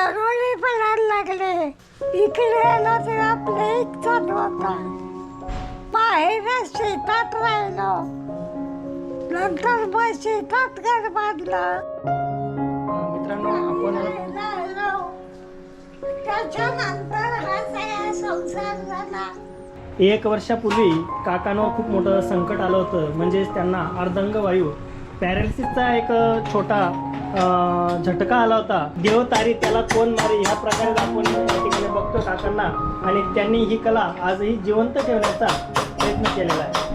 दरोडे पडायला लागले. इकडे आलो ते आपलं एक चालू होता. बाहेर शेतात राहिलो. नंतर मग शेतात घर बांधलं. मित्रांनो आपण. त्याच्यानंतर हा सगळा संसार झाला. एक वर्षापूर्वी काकांवर खूप मोठं संकट आलं होतं. म्हणजेच त्यांना अर्धांग वायू पॅरालिसिसचा एक छोटा झटका आला होता. देव तारी त्याला कोण मारे ह्या प्रकारे आपण या ठिकाणी बघतो काकांना. आणि त्यांनी ही कला आजही जिवंत ठेवण्याचा प्रयत्न केलेला आहे.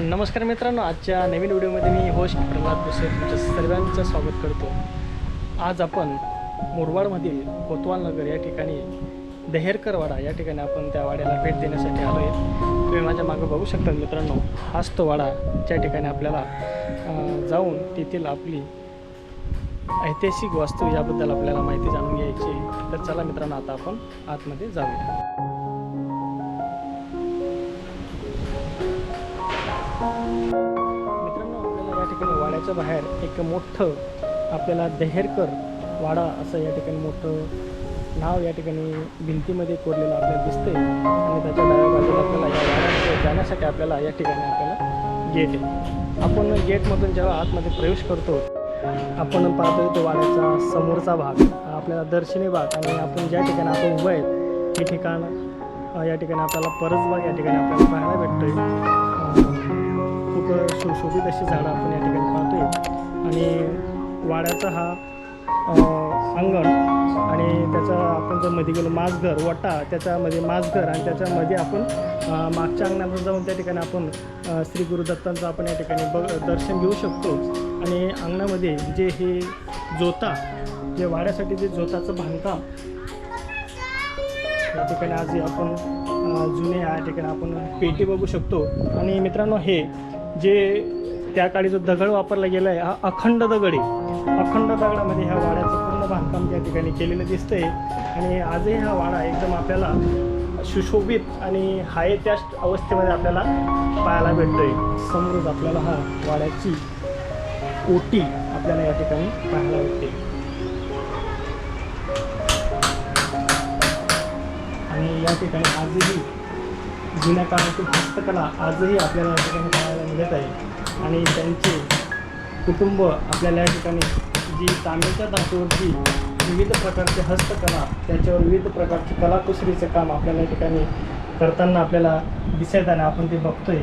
नमस्कार मित्रांनो. आजच्या नवीन व्हिडिओमध्ये मी होस्ट प्रल्हाद भुसे तुमच्या सर्वांचं स्वागत करतो. आज आपण मुरवाडमधील कोतवाल नगर या ठिकाणी दहेरकर वाडा या ठिकाणी आपण त्या वाड्याला भेट देण्यासाठी आलो आहे तुम्ही माझ्या मागं बघू शकता मित्रांनो हाच तो वाडा ज्या ठिकाणी आपल्याला जाऊन तेथील आपली ऐतिहासिक वास्तू याबद्दल आपल्याला माहिती जाणून घ्यायची तर चला मित्रांनो आता आपण आतमध्ये जाऊया. मित्रांनो आपल्याला या ठिकाणी वाड्याच्या बाहेर एक मोठं आपल्याला दहेरकर वाडा असं या ठिकाणी मोठं नाव या ठिकाणी भिंतीमध्ये कोरलेलं आपल्याला दिसतंय. आणि त्याच्या डाव्या बाजूला आपल्याला या वाड्यामध्ये जाण्यासाठी आपल्याला या ठिकाणी आपल्याला गेट आहे. आपण गेटमधून जेव्हा आतमध्ये प्रवेश करतो आपण पाहतोय तो वाड्याचा समोरचा भाग आपल्याला दर्शनी भाग. आणि आपण ज्या ठिकाणी आपण उभं आहेत हे ठिकाण या ठिकाणी आपल्याला परसबाग या ठिकाणी आपल्याला पाहायला भेटतोय. खूप सुशोभित अशी झाडं आपण या ठिकाणी पाहतोय. आणि वाड्याचा हा अंगण आणि त्याचा आपण जर मध्ये गेलो माझघर वटा त्याच्यामध्ये माझघर आणि त्याच्यामध्ये आपण मागच्या अंगणामध्ये जाऊन त्या ठिकाणी आपण श्री गुरुदत्तांचं आपण या ठिकाणी बघ दर्शन घेऊ शकतो. आणि अंगणामध्ये जे हे जोता जे वाड्यासाठी जे जोताचं बांधकाम या ठिकाणी आज आपण जुने या ठिकाणी आपण पेटी बघू शकतो. आणि मित्रांनो हे जे त्या काळी जो दगड वापरला गेला आहे हा अखंड दगड. आहे अखंड दगडामध्ये ह्या वाड्याचं पूर्ण बांधकाम त्या ठिकाणी केलेलं दिसतंय. आणि आजही हा वाडा एकदम आपल्याला सुशोभित आणि हाय त्या अवस्थेमध्ये आपल्याला पाहायला भेटतोय. समोरच आपल्याला हा वाड्याची ओटी आपल्याला या ठिकाणी पाहायला भेटते. आणि या ठिकाणी आजही जुन्या काळातील हस्तकला आजही आपल्याला या ठिकाणी पाहायला मिळत आहे. आणि त्यांचे कुटुंब आपल्याला या ठिकाणी जी तांब्याच्या धातूवरची विविध प्रकारची हस्तकला त्याच्यावर विविध प्रकारचे कलाकुसरीचं काम आपल्याला या ठिकाणी करताना आपल्याला दिसत आहे आपण ते बघतोय.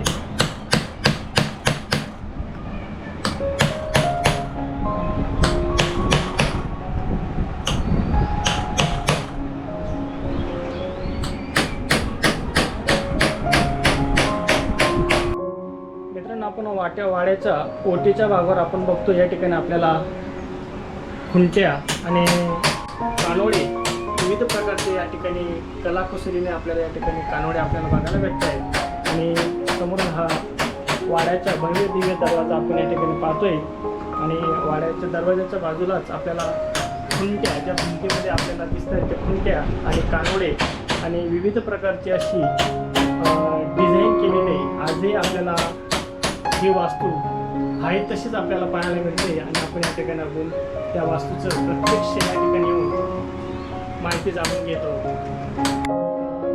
आपण वाट्या वाड्याच्या ओटीच्या भागावर आपण बघतो या ठिकाणी आपल्याला खुंट्या आणि कानोडे विविध प्रकारचे या ठिकाणी कलाकुसरीने आपल्याला या ठिकाणी कानोडे आपल्याला बघायला भेटत आहेत. आणि समोर हा वाड्याच्या भव्य दिव्य दरवाजा आपण या ठिकाणी पाहतोय. आणि वाड्याच्या दरवाजाच्या बाजूलाच आपल्याला खुंट्या ज्या खुंटीमध्ये आपल्याला दिसत आहेत त्या खुंट्या आणि कानोडे आणि विविध प्रकारची अशी डिझाईन केलेली आजही आपल्याला ही वास्तू आहे तशीच आपल्याला पाहायला मिळते आणि आपण या ठिकाणी आपण त्या वास्तूचं प्रत्यक्ष या ठिकाणी येऊन माहिती जाणून घेतो.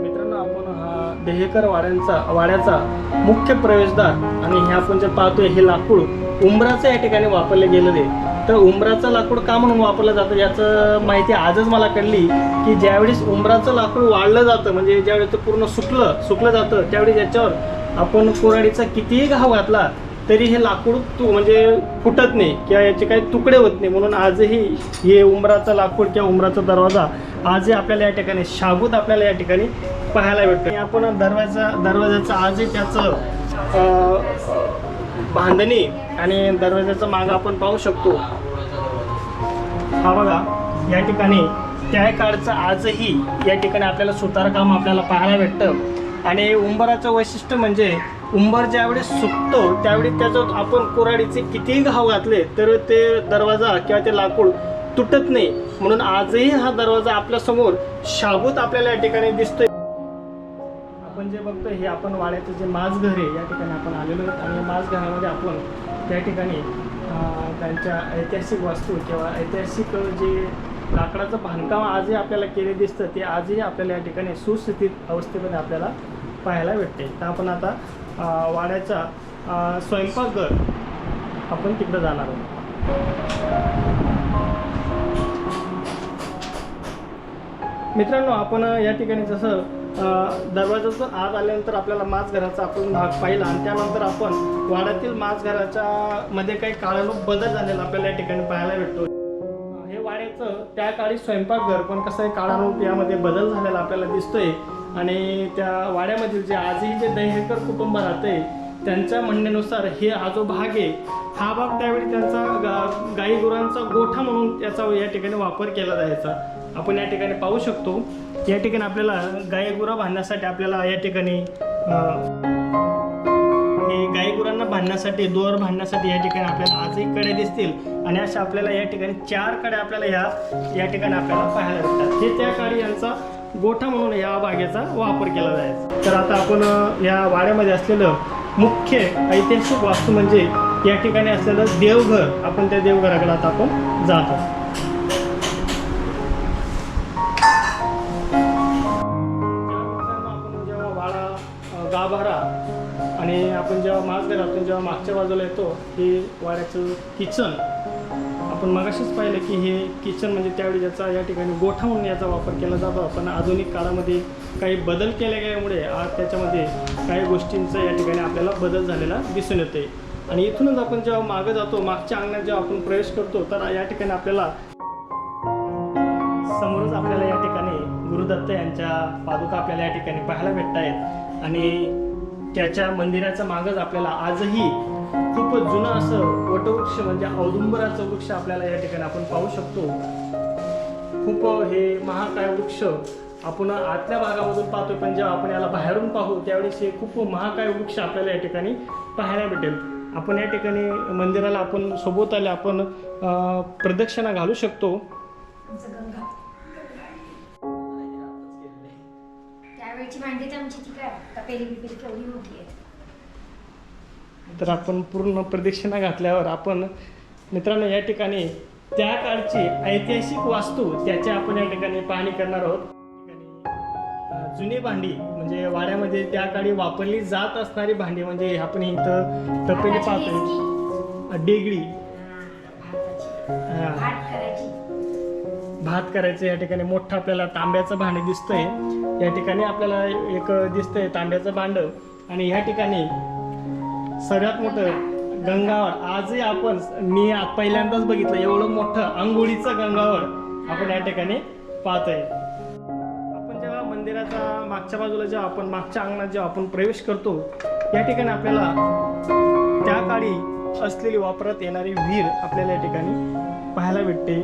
मित्रांनो आपण हा देहेकर वाड्यांचा वाड्याचा मुख्य प्रवेशद्वार आणि हे आपण जे पाहतोय हे लाकूड उंबराचं या ठिकाणी वापरले गेलेले. तर उंबराचं लाकूड का म्हणून वापरलं जातं? याचं माहिती आजच मला कळली की ज्यावेळेस उंबराचं लाकूड वाढलं जातं म्हणजे ज्यावेळेस ते पूर्ण सुकलं सुकलं जातं त्यावेळी याच्यावर आपण कोराडीचा कितीही घाव घातला तरी हे लाकूड तू म्हणजे फुटत नाही किंवा याचे काही तुकडे होत नाही. म्हणून आजही हे उमराचं लाकूड किंवा उंबराचा दरवाजा आजही आपल्याला या ठिकाणी शाबूत आपल्याला या ठिकाणी पाहायला भेटतो आपण दरवाजा दरवाजाचं आजही त्याचं बांधणी आणि दरवाजाचं मागं आपण पाहू शकतो. हा बघा या ठिकाणी त्या काळचं आजही या ठिकाणी आपल्याला सुतारकाम आपल्याला पाहायला भेटतं. आणि उंबराचं वैशिष्ट्य म्हणजे उंबर ज्यावेळी सुकतो त्यावेळी त्याच्यात आपण कुऱ्हाडीचे कितीही घाव घातले तर ते दरवाजा किंवा ते लाकूड तुटत नाही. म्हणून आजही हा दरवाजा आपल्यासमोर शाबूत आपल्याला या ठिकाणी दिसतोय. आपण जे बघतो हे आपण वाड्याचं जे माझघर आहे या ठिकाणी आपण आलेलो आहोत. आणि या आपण त्या ठिकाणी त्यांच्या ऐतिहासिक वास्तू किंवा ऐतिहासिक जे लाकडाचं बांधकाम आजही आपल्याला केले दिसतं ते आजही आपल्याला या ठिकाणी सुस्थितीत अवस्थेमध्ये आपल्याला पाहायला भेटते तर आपण आता वाड्याचा स्वयंपाकघर आपण तिकडं जाणार आहोत. मित्रांनो आपण या ठिकाणी जसं दरवाजाचं आत आल्यानंतर आपल्याला माजघराचा आपण भाग पाहिला आणि त्यानंतर आपण वाड्यातील माजघराच्या मध्ये काही काळानुक बदल झालेला आपल्याला या ठिकाणी पाहायला भेटतो. हे वाड्याचं त्या काळी स्वयंपाकघर पण कसं आहे काळानुक यामध्ये बदल झालेला आपल्याला दिसतोय. आणि त्या वाड्यामधील जे आजही जे दहेकर कुटुंब राहते त्यांच्या म्हणण्यानुसार हे हा जो भाग आहे हा भाग त्यावेळी त्यांचा गा गाई गुरांचा गोठा म्हणून त्याचा या ठिकाणी वापर केला जायचा. आपण या ठिकाणी पाहू शकतो. या ठिकाणी आपल्याला गाई गुरं बांधण्यासाठी आपल्याला या ठिकाणी अं, गाई गुरांना बांधण्यासाठी दोर बांधण्यासाठी या ठिकाणी आपल्याला आजही कडे दिसतील. आणि अशा आपल्याला या ठिकाणी चारकडे आपल्याला या या ठिकाणी आपल्याला पाहायला भेटतात. हे त्या काळी यांचा गोठा म्हणून या बागेचा वापर केला जायचा. तर आता आपण या वाड्यामध्ये असलेलं मुख्य ऐतिहासिक वास्तू म्हणजे या ठिकाणी असलेलं देवघर आपण त्या देवघराकडे आता आपण जात आपण जेव्हा वाडा गाभारा आणि आपण जेव्हा माग घरातून जेव्हा मागच्या बाजूला येतो हे वाड्याचं किचन आपण मगाशीच पाहिलं की हे किचन म्हणजे त्यावेळी ज्याचा या ठिकाणी गोठा म्हणून याचा वापर केला जातो. पण आधुनिक काळामध्ये काही बदल केले गेल्यामुळे आज त्याच्यामध्ये काही गोष्टींचा या ठिकाणी आपल्याला बदल झालेला दिसून येते आणि इथूनच आपण जेव्हा मागं जातो मागच्या अंगणात जेव्हा आपण प्रवेश करतो तर या ठिकाणी आपल्याला समोरच आपल्याला या ठिकाणी गुरुदत्त यांच्या पादुका आपल्याला या ठिकाणी पाहायला भेटत आहेत आणि त्याच्या मंदिराच्या मागच आपल्याला आजही खूप जुनं असं वटवृक्ष म्हणजे औदुंबराचं वृक्ष आपल्याला या ठिकाणी आपण पाहू शकतो. खूप हे महाकाय वृक्ष आपण आतल्या भागामधून पाहतोय पण जेव्हा आपण याला बाहेरून पाहू त्यावेळेस हे खूप महाकाय वृक्ष आपल्याला या ठिकाणी पाहायला भेटेल. आपण या ठिकाणी मंदिराला आपण सोबत आले आपण प्रदक्षिणा घालू शकतो. त्यावेळची मांडी तर आमची ती काय? तपेली बिपेली केवढी मोठी आहे तर आपण पूर्ण प्रदक्षिणा घातल्यावर आपण मित्रांनो या ठिकाणी त्या काळची ऐतिहासिक वास्तू त्याची आपण या ठिकाणी पाहणी करणार आहोत. जुनी भांडी म्हणजे वाड्यामध्ये त्या काळी वापरली जात असणारी भांडी म्हणजे आपण इथं तपेली पाहतोय. डेगडी. भात करायची. भात करायचं या ठिकाणी मोठं आपल्याला तांब्याचं भांडे दिसतंय. या ठिकाणी आपल्याला एक दिसतंय तांब्याचं भांड. आणि ह्या ठिकाणी सगळ्यात मोठं गंगावड आजही आपण मी पहिल्यांदाच बघितलं एवढं मोठं आंघोळीचं गंगावड आपण या ठिकाणी पाहतोय. आपण जेव्हा मंदिराच्या मागच्या बाजूला जेव्हा आपण मागच्या अंगणात जेव्हा आपण प्रवेश करतो या ठिकाणी आपल्याला त्या काळी असलेली वापरात येणारी विहीर आपल्याला या ठिकाणी पाहायला भेटते.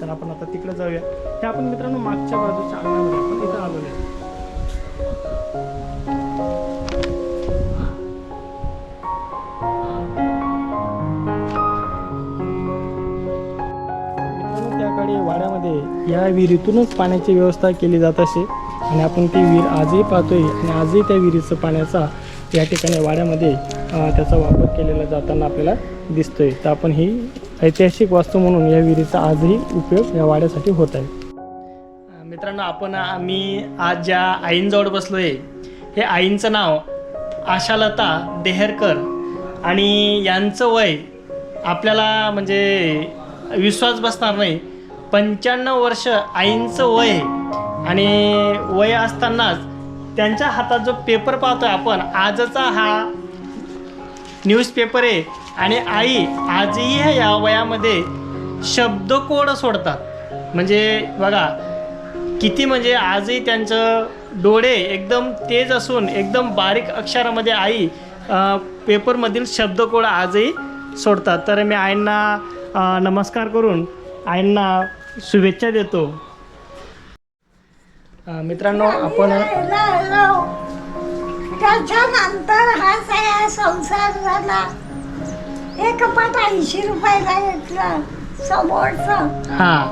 तर आपण आता तिकडे जाऊया. ते आपण मित्रांनो मागच्या बाजूच्या अंगणामध्ये आपण इथं आलेलो आहे. या विहिरीतूनच पाण्याची व्यवस्था केली जात असे. आणि आपण ती विहीर आजही पाहतोय आणि आजही त्या विहिरीचं पाण्याचा या ठिकाणी वाड्यामध्ये त्याचा वापर केलेला जाताना आपल्याला दिसतोय. तर आपण ही ऐतिहासिक वास्तू म्हणून या विहिरीचा आजही उपयोग या वाड्यासाठी होत आहे. मित्रांनो आपण आम्ही आज ज्या आईंजवळ बसलोय हे आईंचं नाव आशालता देहरकर आणि यांचं वय आपल्याला म्हणजे विश्वास बसणार नाही. पंच्याण्णव वर्ष आईंचं वय आहे. आणि वय असतानाच त्यांच्या हातात जो पेपर पाहतोय आपण आजचा हा न्यूजपेपर आहे आणि आई आजही ह्या या वयामध्ये शब्दकोड सोडतात म्हणजे बघा किती म्हणजे आजही त्यांचं डोळे एकदम तेज असून एकदम बारीक अक्षरामध्ये आई पेपरमधील शब्दकोड आजही सोडतात तर मी आईंना नमस्कार करून आईंना शुभेच्छा देतो. मित्रांनो आपण त्याच्यानंतर हा सगळा संसार झाला. एक पाट ऐंशी रुपयाला घेतलं समोरचं. हां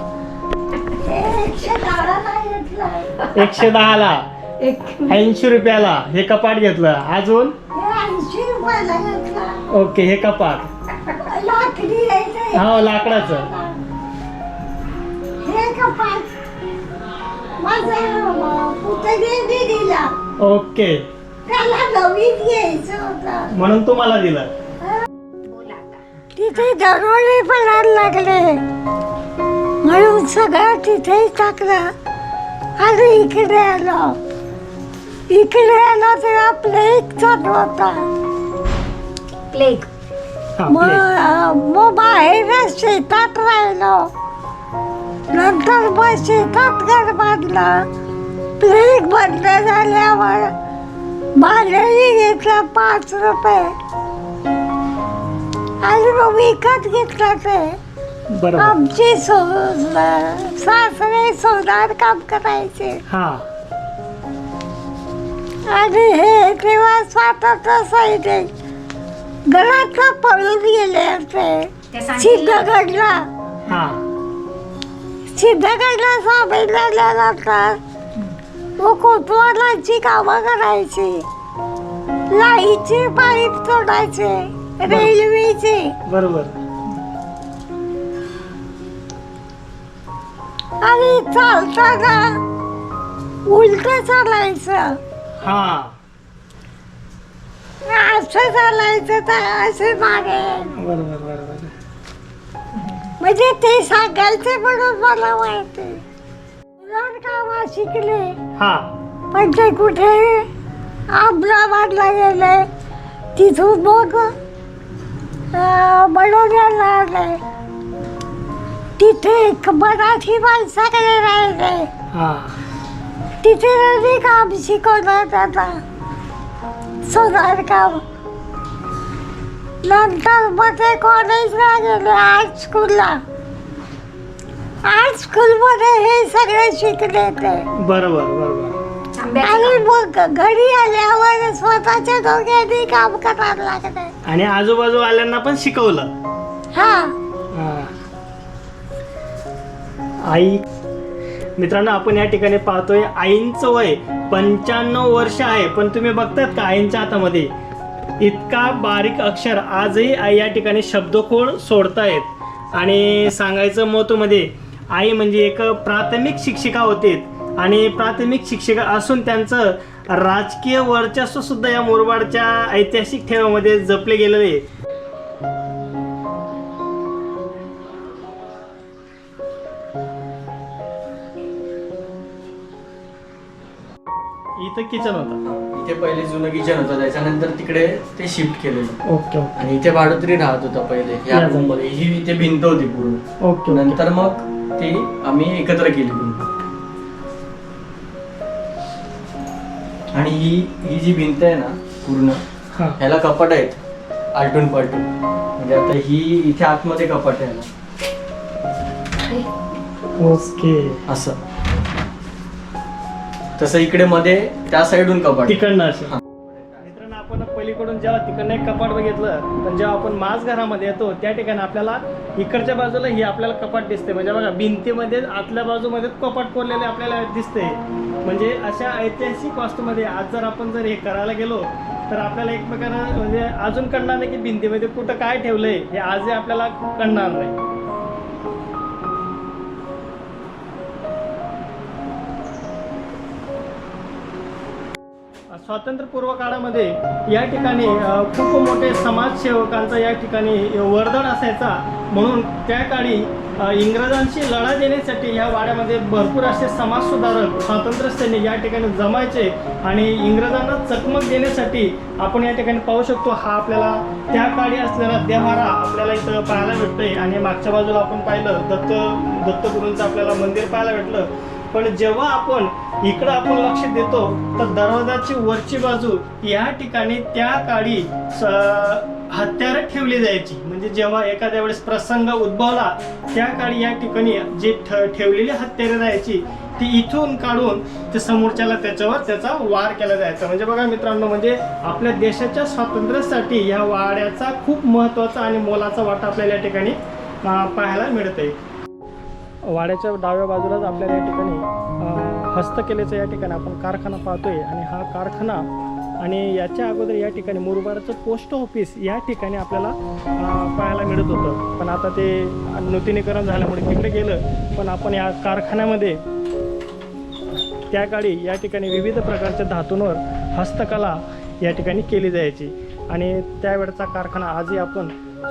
हे. एकशे दहाला घेतलं. एकशे दहाला. एक ऐंशी रुपयाला हे कपाट घेतलं. अजून? हे ऐंशी रुपयाला घेतला. ओके हे कपाट. लाकडी आहे ते. हो लाकडाचं. दिला ओके त्याला नवीन घ्यायचं होतं म्हणून तुम्हाला दिलं. तिथे दरोडे पडायला लागले. म्हणून सगळं तिथे टाकलं. आणि इकडे आलो. इकडे आलो तर आपलं एक चालू होता. प्लेग हा, मग. मग बाहेर शेतात राहिलो. नंतर मग शेतात घर बांधलं. प्लेग बंद झाल्यावर भाड्याने घेतलं पाच रुपये. आणि मग विकत घेतलं ते. बरोबर. आमचे सो सासरे सोनार काम करायचे. हा. आणि हे तेव्हा स्वातंत्र्य सैनिक घरातनं पळून गेले होते सिद्धगडला. हा. सिद्धगडला सामील झाल्यानंतर मग कोतवालांची कामं करायची. लाईटचे पाईप तोडायचे रेल्वेचे. बरोबर. आणि चालताना उलट चालायचं. हा. असं चालायचं तर असे मागे. बरोबर बरोबर. म्हणजे ते सांगायचे म्हणून मला माहिती दोन कामा शिकले हा। पण ते कुठे अहमदाबादला गेले तिथून मग बडोद्याला आले तिथे एक मराठी माणसाकडे राहिले तिथे त्यांनी काम शिकवलं आता सोनार काम। नंतर मग ते कॉलेजला गेले आर्ट स्कूलला आर्ट स्कूलमध्ये हे सगळे शिकले ते. बरोबर आणि. मग घरी आल्यावर स्वतःच्या डोक्याने काम करायला लागले. आणि आजूबाजू आल्यांना पण शिकवलं. हा. हा. आई मित्रांनो आपण या ठिकाणी पाहतोय आईंचं वय पंच्याण्णव वर्ष आहे. पण तुम्ही बघतात का आईंच्या हातामध्ये? इतका बारीक अक्षर आजही आई या ठिकाणी शब्दकोळ सोडतायत. आणि सांगायचं महत्त्वामध्ये आई म्हणजे एक प्राथमिक शिक्षिका होते. आणि प्राथमिक शिक्षिका असून त्यांचं राजकीय वर्चस्व सुद्धा या मोरबाडच्या ऐतिहासिक ठेवामध्ये जपले गेलेले आहे. इथं किचन होतं. इथे पहिले जुनं किचन होतं त्याच्यानंतर तिकडे ते शिफ्ट केलेलं. Okay okay. आणि इथे भाडोत्री राहत होता पहिले या या रूममध्ये. ही इथे भिंत होती पूर्ण. Okay okay. नंतर मग ती आम्ही एकत्र केली पुन्हा आणि ही ही जी भिंत आहे ना पूर्ण हा. ह्याला कपाट आहेत आलटून पलटून. म्हणजे आता ही इथे आतमध्ये कपाट आहे ना. ओके. असं. तसं इकडे मध्ये त्या साईडून कपाट. तिकडनं असं हा. मित्रांनो आपण पलीकडून जेव्हा तिकडनं एक कपाट बघितलं पण जेव्हा आपण माज घरामध्ये येतो त्या ठिकाणी आपल्याला इकडच्या बाजूला ही आपल्याला कपाट दिसते म्हणजे बघा भिंतीमध्ये आतल्या बाजूमध्ये कपाट कोरलेले आपल्याला दिसते म्हणजे अशा ऐतिहासिक वास्तूमध्ये आज जर आपण जर हे करायला गेलो तर आपल्याला एकमेकांना म्हणजे अजून कळणार नाही की भिंतीमध्ये कुठं काय ठेवलंय हे आजही आपल्याला कळणार नाही स्वातंत्र्यपूर्व काळामध्ये या ठिकाणी खूप मोठे समाजसेवकांचा या ठिकाणी वरदान असायचा. म्हणून त्या काळी इंग्रजांशी लढा देण्यासाठी या वाड्यामध्ये भरपूर असे समाजसुधारक स्वातंत्र्य सैनिक या ठिकाणी जमायचे आणि इंग्रजांना चकमक देण्यासाठी आपण या ठिकाणी पाहू शकतो हा आपल्याला त्या काळी असलेला देवारा आपल्याला इथं पाहायला भेटतोय. आणि मागच्या बाजूला आपण पाहिलं दत्त दत्तगुरूंचं आपल्याला मंदिर पाहायला भेटलं. पण जेव्हा आपण इकडं आपण लक्ष देतो तर दरवाजाची वरची बाजू या ठिकाणी त्या काळी हत्यार हत्यारं ठेवली जायची. म्हणजे जेव्हा एखाद्या वेळेस प्रसंग उद्भवला त्या काळी या ठिकाणी जे ठेवलेली हत्यारे जायची ती इथून काढून ते समोरच्याला त्याच्यावर त्याचा वार केला जायचा. म्हणजे बघा मित्रांनो म्हणजे आपल्या देशाच्या स्वातंत्र्यासाठी या वाड्याचा खूप महत्त्वाचा आणि मोलाचा वाटा आपल्याला या ठिकाणी पाहायला मिळत आहे वाड्याच्या डाव्या बाजूलाच आपल्याला या ठिकाणी हस्तकलेचा या ठिकाणी आपण कारखाना पाहतोय आणि हा कारखाना आणि याच्या अगोदर या ठिकाणी मुरबाडचं पोस्ट ऑफिस या ठिकाणी आपल्याला पाहायला मिळत होतं. पण आता ते नूतनीकरण झाल्यामुळे तिकडे गेलं. पण आपण या कारखान्यामध्ये त्या काळी या ठिकाणी विविध प्रकारच्या धातूंवर हस्तकला या ठिकाणी केली जायची. आणि त्यावेळचा कारखाना आजही आपण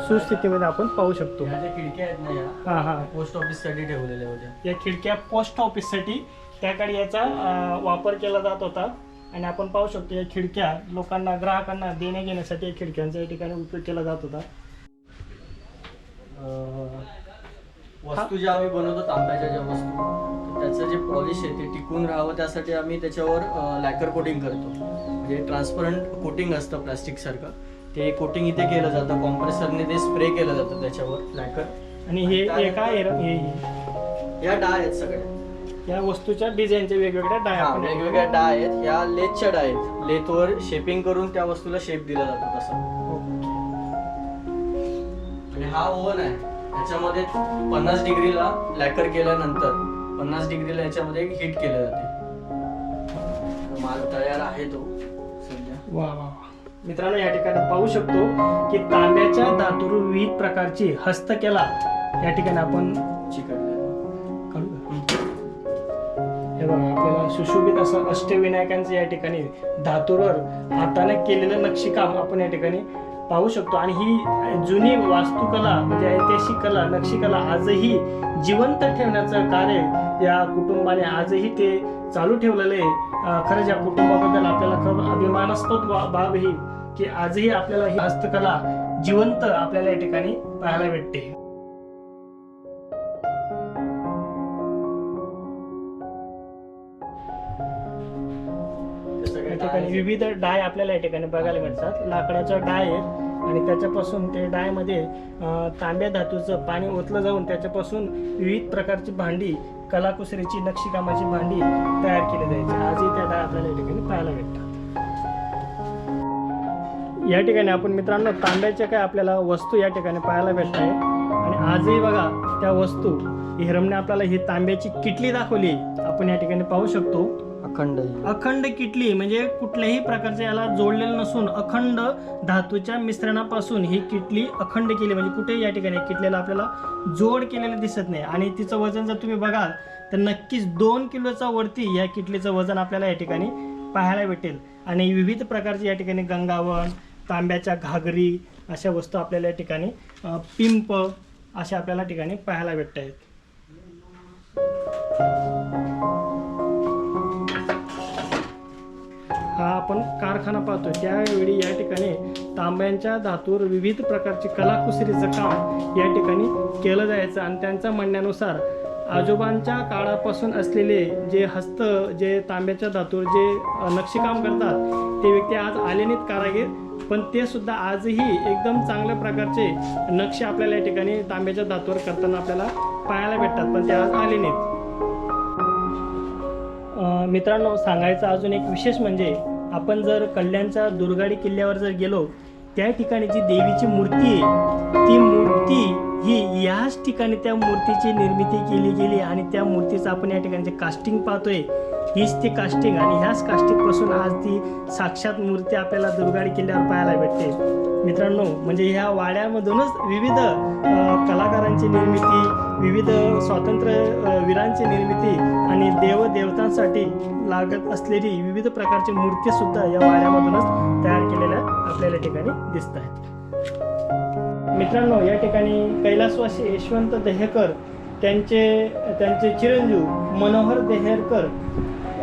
सुस्थितीमध्ये आपण पाहू शकतो. खिडक्या आहेत ना या हां हां. पोस्ट ऑफिससाठी ठेवलेल्या होत्या. या खिडक्या पोस्ट ऑफिससाठी त्या काळी याचा वापर केला जात होता. आणि आपण पाहू शकतो या खिडक्या लोकांना ग्राहकांना देण्या घेण्यासाठी या खिडक्यांचा या ठिकाणी उपयोग केला जात होता. वस्तू ज्या आम्ही बनवतो तांब्याच्या ज्या वस्तू त्याचं जे पॉलिश आहे ते टिकून राहावं त्यासाठी आम्ही त्याच्यावर लॅकर कोटिंग करतो. म्हणजे ट्रान्सपरंट कोटिंग असतं प्लास्टिक सारखं. ते कोटिंग इथे केलं जातं कॉम्प्रेसरने ते स्प्रे केलं जातं त्याच्यावर लॅकर आणि हे काय या डाळ आहेत सगळ्या. या वस्तूच्या डिझाईनच्या वेगवेगळ्या डाय हा, आपण वेगवेगळ्या डाळ आहेत. ह्या लेथच्या डाळ आहेत. लेथवर शेपिंग करून त्या वस्तूला शेप दिला जातो तसं. आणि हा ओव्हन आहे. त्याच्यामध्ये पन्नास डिग्रीला लॅकर केल्यानंतर पन्नास डिग्रीला याच्यामध्ये हीट केलं जाते. माल तयार आहे तो सध्या. वा वा वा. मित्रांनो या ठिकाणी पाहू शकतो की तांब्याच्या धातूर विविध प्रकारची हस्तकला या ठिकाणी आपण चिकटलेलं आपल्याला सुशोभित असं अष्टविनायकांचं या ठिकाणी धातूवर हाताने केलेलं नक्षीकाम आपण या ठिकाणी पाहू शकतो. आणि ही जुनी वास्तुकला म्हणजे ऐतिहासिक कला नक्षीकला आजही जिवंत ठेवण्याचं कार्य या कुटुंबाने आजही ते चालू ठेवलेलं आहे. खरंच या कुटुंबाबद्दल आपल्याला खरं अभिमानास्पद बाब ही की आजही आपल्याला ही हस्तकला जिवंत आपल्याला या ठिकाणी पाहायला भेटते. ठिकाणी. विविध डाय आपल्याला या ठिकाणी बघायला मिळतात. लाकडाच्या डाय आहेत आणि त्याच्यापासून ते डायमध्ये तांब्या धातूचं पाणी ओतलं जाऊन त्याच्यापासून विविध प्रकारची भांडी कलाकुसरीची नक्षीकामाची भांडी तयार केली जायची. आजही त्या डाय आपल्याला या ठिकाणी पाहायला भेटतात. या ठिकाणी आपण मित्रांनो तांब्याच्या काय आपल्याला वस्तू या ठिकाणी पाहायला भेटत आहे आणि आजही बघा त्या वस्तू हिरमने आपल्याला ही तांब्याची किटली दाखवली. आपण या ठिकाणी पाहू शकतो. अखंड अखंड किटली म्हणजे कुठल्याही प्रकारचं याला जोडलेलं नसून अखंड धातूच्या मिश्रणापासून ही किटली अखंड केली. म्हणजे कुठेही या ठिकाणी किटलीला आपल्याला जोड केलेलं दिसत नाही. आणि तिचं वजन जर तुम्ही बघाल तर नक्कीच दोन किलोचा वरती या किटलीचं वजन आपल्याला या ठिकाणी पाहायला भेटेल. आणि विविध प्रकारचे या ठिकाणी गंगावन तांब्याच्या घागरी अशा वस्तू आपल्याला या ठिकाणी पिंप अशा आपल्याला ठिकाणी पाहायला भेटत आहेत आपण कारखाना पाहतो त्यावेळी या ठिकाणी तांब्यांच्या धातूवर विविध प्रकारची कलाकुसरीचं काम या ठिकाणी केलं जायचं आणि त्यांच्या म्हणण्यानुसार आजोबांच्या काळापासून असलेले जे हस्त जे तांब्याच्या धातूवर जे नक्षीकाम करतात ते व्यक्ती आज आलेनीत कारागीर पण ते सुद्धा आजही एकदम चांगल्या प्रकारचे नक्षी आपल्याला या ठिकाणी तांब्याच्या धातूवर करताना आपल्याला पाहायला भेटतात पण ते आज आले नाहीत. मित्रांनो सांगायचं अजून एक विशेष म्हणजे आपण जर कल्याणच्या दुर्गाडी किल्ल्यावर जर गेलो त्या ठिकाणी जी देवीची मूर्ती आहे ती मूर्ती ही याच ठिकाणी त्या मूर्तीची निर्मिती केली गेली आणि त्या मूर्तीचं आपण या ठिकाणी कास्टिंग पाहतोय हीच ती कास्टिंग आणि ह्याच कास्टिंगपासून आज ती साक्षात मूर्ती आपल्याला दुर्गाडी किल्ल्यावर पाहायला भेटते. मित्रांनो म्हणजे ह्या वाड्यामधूनच विविध कलाकारांची निर्मिती विविध स्वातंत्र्य वीरांची निर्मिती आणि देवदेवतांसाठी लाग असलेली विविध प्रकारची मूर्ती सुद्धा या वाड्यामधूनच तयार केलेल्या आपल्याला या ठिकाणी दिसत आहेत. मित्रांनो या ठिकाणी कैलासवासी यशवंत देहकर त्यांचे त्यांचे चिरंजीव मनोहर देहेरकर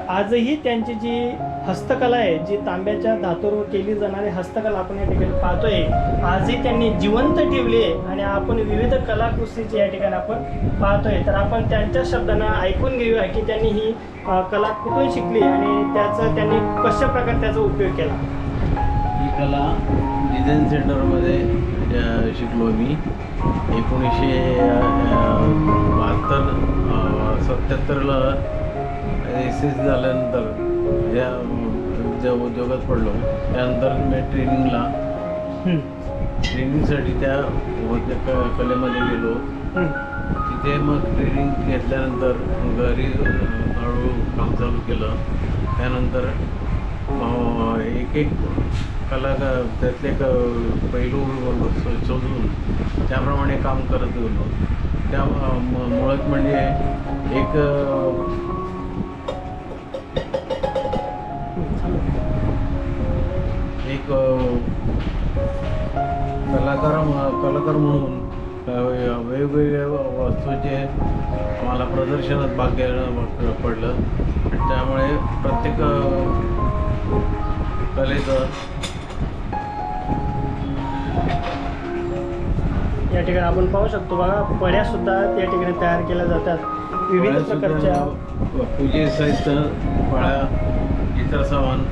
आजही त्यांची जी हस्तकला आहे जी तांब्याच्या धातूवर केली जाणारी हस्तकला आपण या ठिकाणी पाहतोय. आजही त्यांनी जिवंत ठेवली आहे आणि आपण विविध कलाकृतीची या ठिकाणी आपण पाहतोय. तर आपण त्यांच्या शब्दांना ऐकून घेऊया की त्यांनी ही कला कुठून शिकली आणि त्याचं त्यांनी कशा प्रकारे त्याचा उपयोग केला? ही कला डिझाईन सेंटरमध्ये शिकलो मी. एकोणीसशे बहात्तर सत्याहत्तरला एस एस झाल्यानंतर या ज्या उद्योगात पडलो त्यानंतर मी ट्रेनिंगला. ट्रेनिंगसाठी त्या कलेमध्ये गेलो. तिथे मग ट्रेनिंग घेतल्यानंतर घरी हळूहळू काम चालू केलं. त्यानंतर एक एक कलाकार त्यातले क पैलू शोधून त्याप्रमाणे काम करत गेलो. त्या मुळात म्हणजे एक एक कलाकार कलाकार म्हणून वेगवेगळ्या वस्तूंचे मला प्रदर्शनात भाग घ्यायला पडलं. आणि त्यामुळे प्रत्येक कलेचं या ठिकाणी आपण पाहू शकतो बघा पड्या सुद्धा त्या ठिकाणी तयार केल्या जातात. विविध प्रकारच्या पूजे साहित्य फळ्या इतर सामान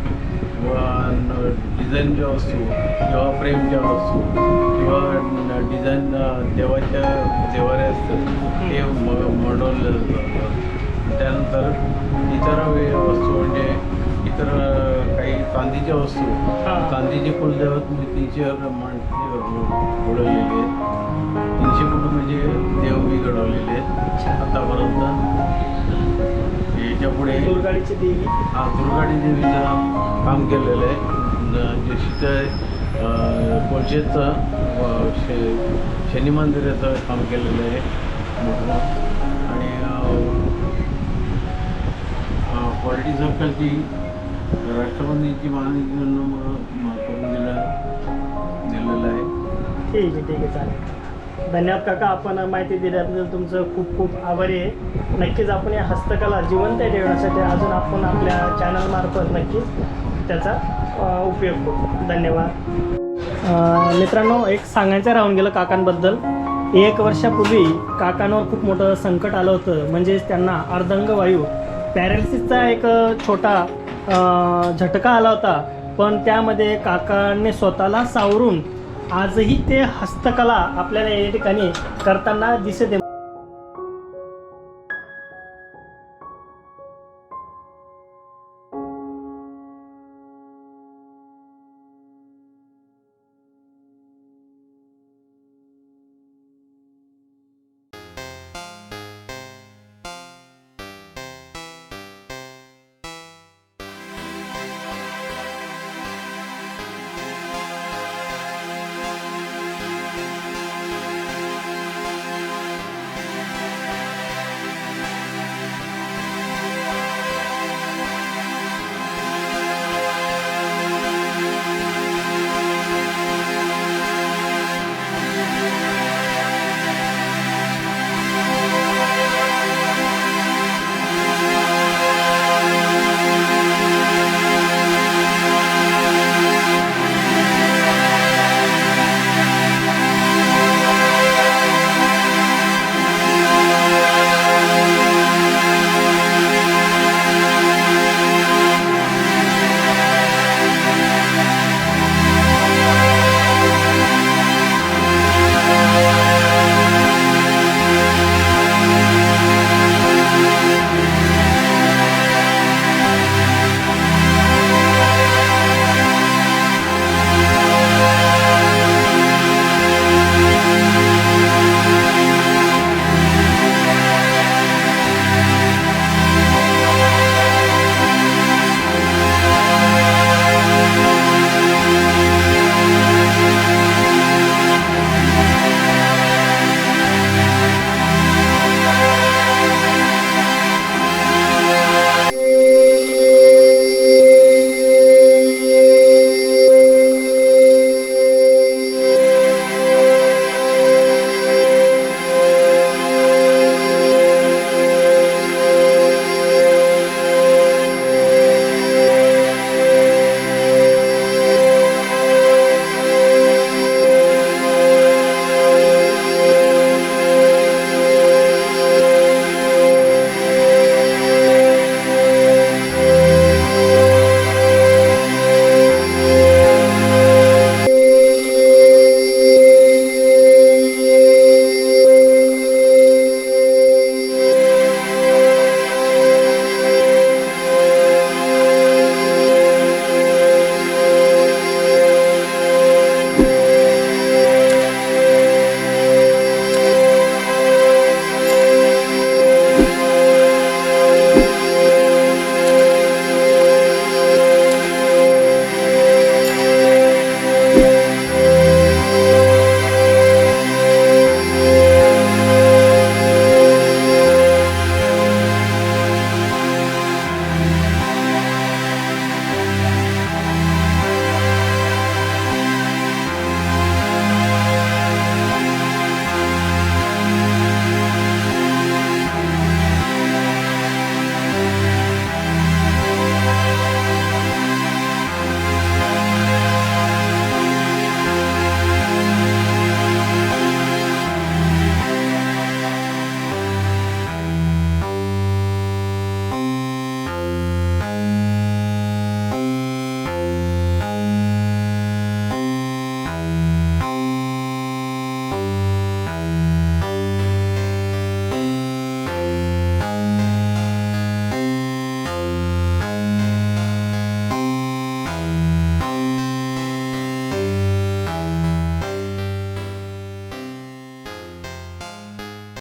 व डिझाईनच्या वस्तू किंवा फ्रेमच्या वस्तू किंवा डिझाईन देवाच्या देवारे असतात ते मडवलं जातात त्यानंतर इतर वस्तू म्हणजे इतर काही चांदीच्या वस्तू. चांदीचे कुलदैवत मी तीनशे माणसे घडवलेले आहेत. तीनशे कुटुंबाचे देव मी घडवलेले आहेत. आतापर्यंत. याच्यापुढे दुर्गाडीची देवी. हा दुर्गाडी देवीचं काम केलेलं आहे. न- कोळशेचं शे शनी मंदिराचं काम केलेलं आहे. मोठं. आणि क्वालिटी सर्कलची राष्ट्रपतींची मागणी करून दिलं दिलेलं आहे. ठीक आहे ठीक आहे चालेल. धन्यवाद काका आपण माहिती दिल्याबद्दल तुमचं खूप खूप आभारी आहे. नक्कीच आपण या हस्तकला जिवंत ठेवण्यासाठी अजून आपण आपल्या चॅनलमार्फत नक्कीच त्याचा उपयोग करू. धन्यवाद. मित्रांनो एक सांगायचं राहून गेलं काकांबद्दल. एक वर्षापूर्वी काकांवर खूप मोठं संकट आलं होतं. म्हणजेच त्यांना अर्धंगवायू. पॅरालिसिसचा एक छोटा झटका आला होता. पण त्यामध्ये काकांनी स्वतःला सावरून आजही ते हस्तकला आपल्याला या ठिकाणी करताना दिसते